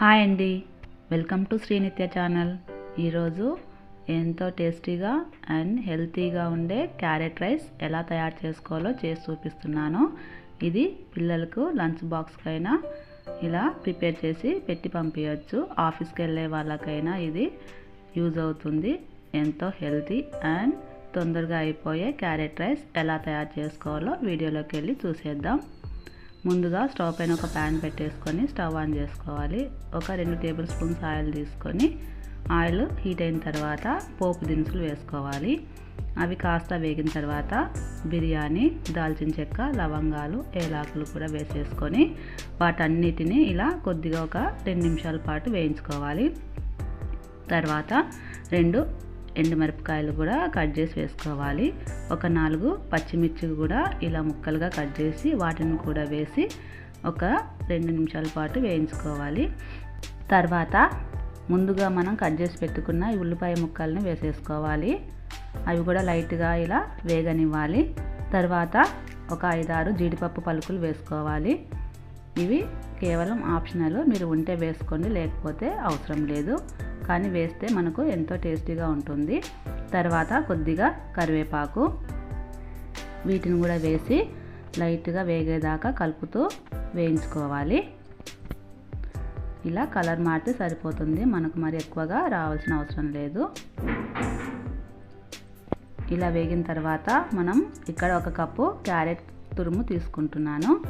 Hi అండి. Welcome to Srinithya channel. ఈరోజు ఎంతో టేస్టీగా అండ్ హెల్తీగా ఉండే క్యారెట్ రైస్ ఎలా తయారు చేసుకోవాలో చేసి చూపిస్తున్నాను. ఇది పిల్లలకు లంచ్ బాక్స్కైనా ఇలా ప్రిపేర్ చేసి పెట్టి పంపించవచ్చు ఆఫీస్కి వెళ్ళే వాళ్ళకైనా ఇది యూజ్ అవుతుంది. ఎంతో హెల్తీ అండ్ తొందరగా అయిపోయే క్యారెట్ రైస్ ఎలా తయారు చేసుకోవాలో వీడియోలోకి వెళ్ళి చూసేద్దాం. ముందుగా స్టవ్ పైన ఒక ప్యాన్ పెట్టేసుకొని స్టవ్ ఆన్ చేసుకోవాలి. ఒక రెండు టేబుల్ స్పూన్స్ ఆయిల్ తీసుకొని ఆయిల్ హీట్ అయిన తర్వాత పోపు దినుసులు వేసుకోవాలి. అవి కాస్త వేగిన తర్వాత బిర్యానీ దాల్చిన చెక్క లవంగాలు ఏలాకులు కూడా వేసేసుకొని వాటన్నిటిని ఇలా కొద్దిగా ఒక రెండు నిమిషాల పాటు వేయించుకోవాలి. తర్వాత రెండు ఎండుమిరపకాయలు కూడా కట్ చేసి వేసుకోవాలి. ఒక నాలుగు పచ్చిమిర్చి కూడా ఇలా ముక్కలుగా కట్ చేసి వాటిని కూడా వేసి ఒక రెండు నిమిషాల పాటు వేయించుకోవాలి. తర్వాత ముందుగా మనం కట్ చేసి పెట్టుకున్న ఈ ఉల్లిపాయ ముక్కల్ని వేసేసుకోవాలి. అవి కూడా లైట్గా ఇలా వేగనివ్వాలి. తర్వాత ఒక ఐదారు జీడిపప్పు పలుకులు వేసుకోవాలి. ఇవి కేవలం ఆప్షనల్. మీరు ఉంటే వేసుకోండి లేకపోతే అవసరం లేదు. కానీ వేస్తే మనకు ఎంతో టేస్టీగా ఉంటుంది. తర్వాత కొద్దిగా కరివేపాకు. వీటిని కూడా వేసి లైట్గా వేగేదాకా కలుపుతూ వేయించుకోవాలి. ఇలా కలర్ మారితే సరిపోతుంది. మనకు మరి ఎక్కువగా రావాల్సిన అవసరం లేదు. ఇలా వేగిన తర్వాత మనం ఇక్కడ ఒక కప్పు క్యారెట్ తురుము తీసుకుంటున్నాను.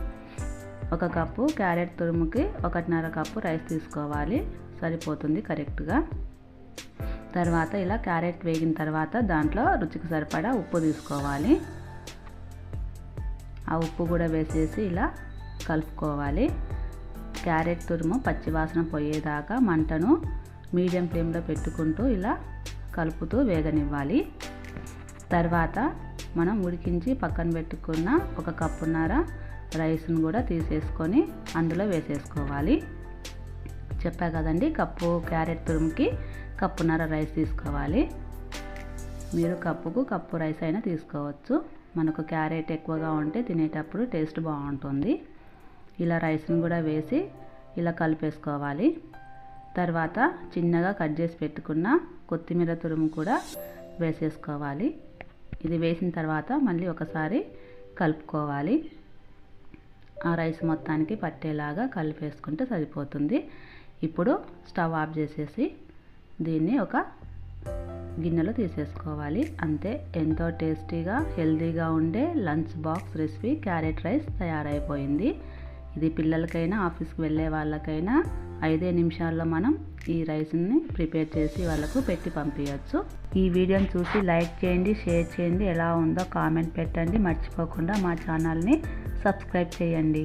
ఒక కప్పు క్యారెట్ తురుముకి ఒకటిన్నర కప్పు రైస్ తీసుకోవాలి. సరిపోతుంది కరెక్ట్గా. తర్వాత ఇలా క్యారెట్ వేగిన తర్వాత దాంట్లో రుచికి సరిపడా ఉప్పు తీసుకోవాలి. ఆ ఉప్పు కూడా వేసేసి ఇలా కలుపుకోవాలి. క్యారెట్ తురుము పచ్చివాసన పోయేదాకా మంటను మీడియం ఫ్లేమ్లో పెట్టుకుంటూ ఇలా కలుపుతూ వేగనివ్వాలి. తర్వాత మనం ఉడికించి పక్కన పెట్టుకున్న ఒక కప్పున్నర రైస్ను కూడా తీసేసుకొని అందులో వేసేసుకోవాలి. చెప్పా కదండి కప్పు క్యారెట్ తురుముకి కప్పున్నర రైస్ తీసుకోవాలి. మీరు కప్పుకు కప్పు రైస్ అయినా తీసుకోవచ్చు. మనకు క్యారెట్ ఎక్కువగా ఉంటే తినేటప్పుడు టేస్ట్ బాగుంటుంది. ఇలా రైస్ని కూడా వేసి ఇలా కలిపేసుకోవాలి. తర్వాత చిన్నగా కట్ చేసి పెట్టుకున్న కొత్తిమీర తురుము కూడా వేసేసుకోవాలి. ఇది వేసిన తర్వాత మళ్ళీ ఒకసారి కలుపుకోవాలి. ఆ రైస్ మొత్తానికి పట్టేలాగా కలిపేసుకుంటే సరిపోతుంది. ఇప్పుడు స్టవ్ ఆఫ్ చేసేసి దీన్ని ఒక గిన్నెలో తీసేసుకోవాలి. అంతే ఎంతో టేస్టీగా హెల్తీగా ఉండే lunch box recipe carrot rice తయారైపోయింది. ఇది పిల్లలకైనా ఆఫీస్కి వెళ్ళే వాళ్ళకైనా ఐదే నిమిషాల్లో మనం ఈ రైస్ని ప్రిపేర్ చేసి వాళ్ళకు పెట్టి పంపించవచ్చు ఈ వీడియోని చూసి లైక్ చేయండి షేర్ చేయండి. ఎలా ఉందో కామెంట్ పెట్టండి. మర్చిపోకుండా మా ఛానల్ని సబ్స్క్రైబ్ చేయండి.